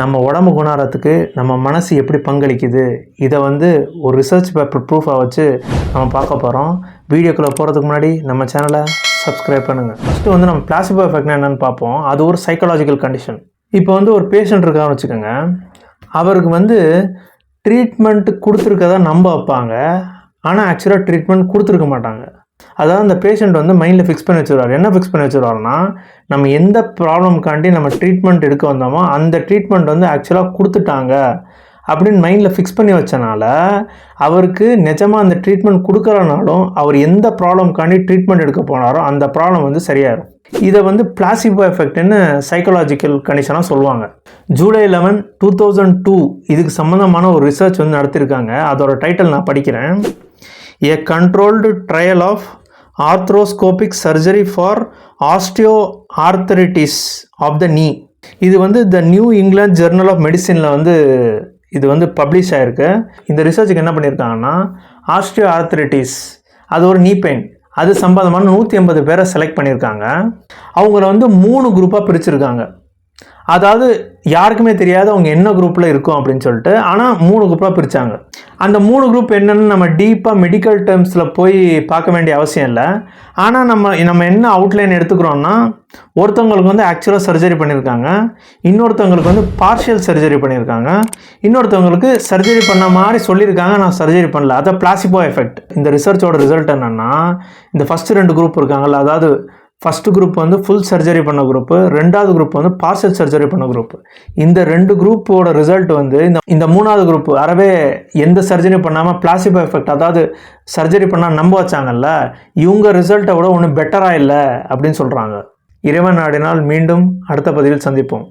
நம்ம உடம்பு குணாரத்துக்கு நம்ம மனசு எப்படி பங்களிக்குது இதை வந்து ஒரு ரிசர்ச் பேப்பர் ப்ரூஃபாக வச்சு நம்ம பார்க்க போகிறோம் வீடியோக்குள்ளே போகிறதுக்கு முன்னாடி நம்ம சேனலை சப்ஸ்கிரைப் பண்ணுங்கள் ஃபஸ்ட்டு வந்து நம்ம பிளாசிபோ எஃபெக்ட்னா என்னென்னு பார்ப்போம். அது ஒரு சைக்காலஜிக்கல் கண்டிஷன் இப்போ வந்து ஒரு பேஷண்ட் இருக்கான்னு வச்சுக்கோங்க. அவருக்கு வந்து ட்ரீட்மெண்ட் கொடுத்துருக்கதா நம்ப வைப்பாங்க. ஆனால் ஆக்சுவலாக ட்ரீட்மெண்ட் கொடுத்துருக்க மாட்டாங்க. அதாவது அந்த பேஷண்ட் வந்து மைண்டில் ஃபிக்ஸ் பண்ணி வச்சுருவார். என்ன ஃபிக்ஸ் பண்ணி வச்சுருவாருன்னா நம்ம எந்த ப்ராப்ளம்காண்டி நம்ம ட்ரீட்மெண்ட் எடுக்க வந்தோமோ அந்த ட்ரீட்மெண்ட் வந்து ஆக்சுவலாக கொடுத்துட்டாங்க அப்படின்னு மைண்டில் ஃபிக்ஸ் பண்ணி வச்சனால அவருக்கு நிஜமாக அந்த ட்ரீட்மெண்ட் கொடுக்குறனாலும் அவர் எந்த ப்ராப்ளம்காண்டி ட்ரீட்மெண்ட் எடுக்க போனாரோ அந்த ப்ராப்ளம் வந்து சரியாயிரும். இதை வந்து பிளாசிபோ எஃபெக்ட்னு சைக்கலாஜிக்கல் கண்டிஷனாக சொல்லுவாங்க. July eleven two thousand two இதுக்கு சம்மந்தமான ஒரு ரிசர்ச் வந்து நடத்தியிருக்காங்க அதோட டைட்டில் நான் படிக்கிறேன். A controlled trial of arthroscopic surgery for osteoarthritis of the knee இது வந்து the new England journal of மெடிசினில் வந்து இது வந்து பப்ளிஷ் ஆகிருக்கு இந்த ரிசர்ச்சுக்கு என்ன பண்ணியிருக்காங்கன்னா ஆஸ்டியோ ஆர்த்தரிட்டிஸ் அது ஒரு நீ பெயின் அது சம்பந்தமான நூற்றி ஐம்பது பேரை செலக்ட் பண்ணியிருக்காங்க அவங்கள வந்து மூணு குரூப்பாக பிரிச்சிருக்காங்க. அதாவது யாருக்குமே தெரியாது அவங்க என்ன குரூப்பில் இருக்கும் அப்படின்னு சொல்லிட்டு ஆனால் மூணு குரூப்பாக பிரித்தாங்க அந்த மூணு குரூப் என்னென்னு நம்ம டீப்பாக மெடிக்கல் டேர்ம்ஸில் போய் பார்க்க வேண்டிய அவசியம் இல்லை. ஆனால் நம்ம நம்ம என்ன அவுட்லைன் எடுத்துக்கிறோன்னா ஒருத்தவங்களுக்கு வந்து ஆக்சுவலாக சர்ஜரி பண்ணியிருக்காங்க இன்னொருத்தவங்களுக்கு வந்து பார்ஷியல் சர்ஜரி பண்ணியிருக்காங்க இன்னொருத்தவங்களுக்கு சர்ஜரி பண்ண மாதிரி சொல்லியிருக்காங்க நான் சர்ஜரி பண்ணல. அதை பிளாசிபோ எஃபெக்ட் இந்த ரிசர்ச்சோட ரிசல்ட் என்னென்னா இந்த ஃபஸ்ட்டு ரெண்டு குரூப் இருக்காங்கல்ல அதாவது ஃபஸ்ட்டு குரூப் வந்து ஃபுல் சர்ஜரி பண்ண குரூப்பு ரெண்டாவது குரூப் வந்து பார்சல் சர்ஜரி பண்ண குரூப் இந்த ரெண்டு குரூப்போட ரிசல்ட் வந்து இந்த இந்த மூணாவது குரூப் அறவே எந்த சர்ஜரியும் பண்ணாமல் பிளாசிபோ எஃபெக்ட் அதாவது சர்ஜரி பண்ணால் நம்ப வச்சாங்கல்ல இவங்க ரிசல்ட்டை விட ஒன்றும் பெட்டராக இல்லை அப்படின்னு சொல்கிறாங்க இறைவன் நாடினால் மீண்டும் அடுத்த பதிவில் சந்திப்போம்.